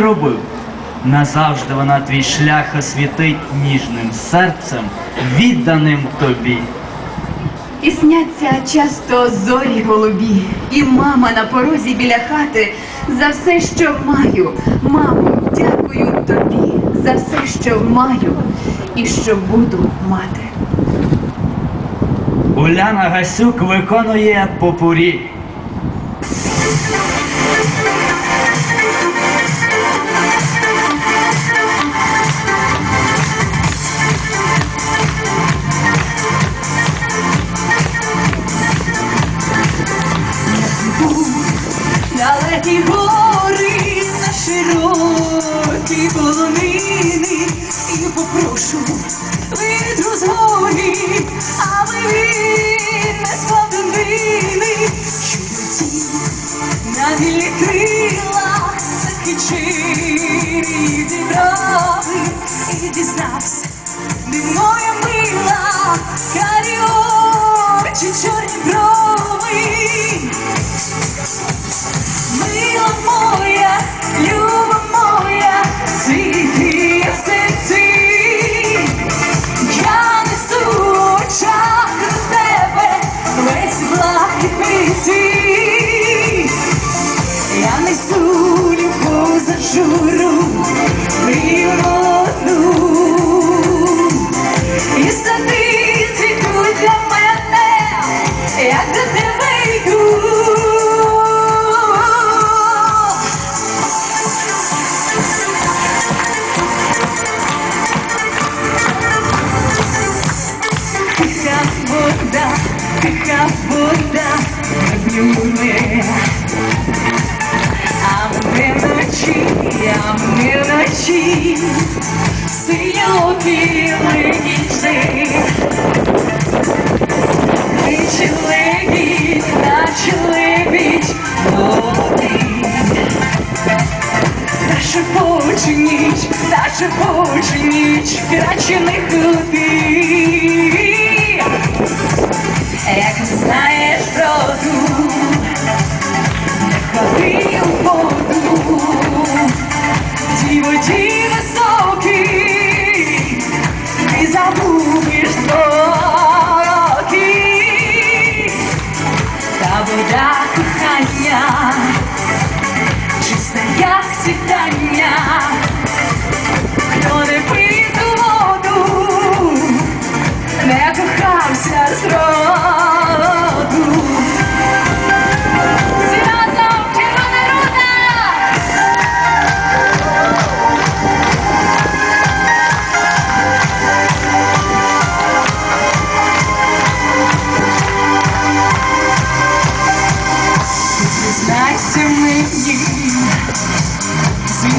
не робив. Назавжди вона твій шлях освітить ніжним серцем, відданим тобі. І сняться часто зорі голубі, і мама на порозі біля хати. За все, що маю, мамо, дякую тобі, за все, що маю і що буду мати. Уляна Гасюк виконує попурі. Далекі гори широкі полонини і попрошу вітру з горі, аби він не спав до нини, що летів на вільні крила, такі дібрави і дізнався, де моя мила, карі очі, чорні брови. Я любов за журу, природну. І сади цвітуть для мене, як до тебе йду. Тиха вода, тиха вода, гребнює. Вночі, синьокі легічні. Наче лебідь, наче лебідь, молодий. Ніч, та шепоче ніч, краще. Як знаєш роду, не ті воді високі, ти забудеш. Та вода кохання, чиста як світання, хто не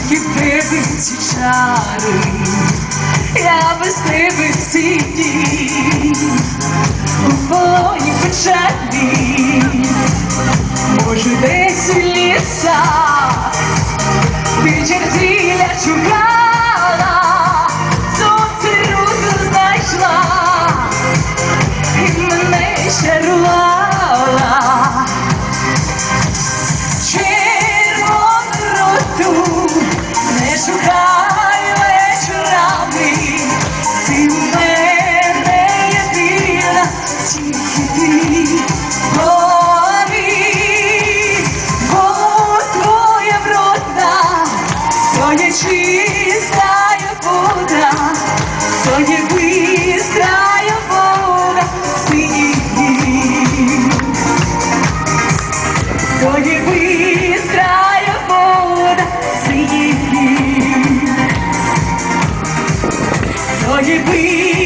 звідки тебе ці чари, я без тебе ці дні, у полоні печалі, може десь ліса, ти чертіля шукала, Ніби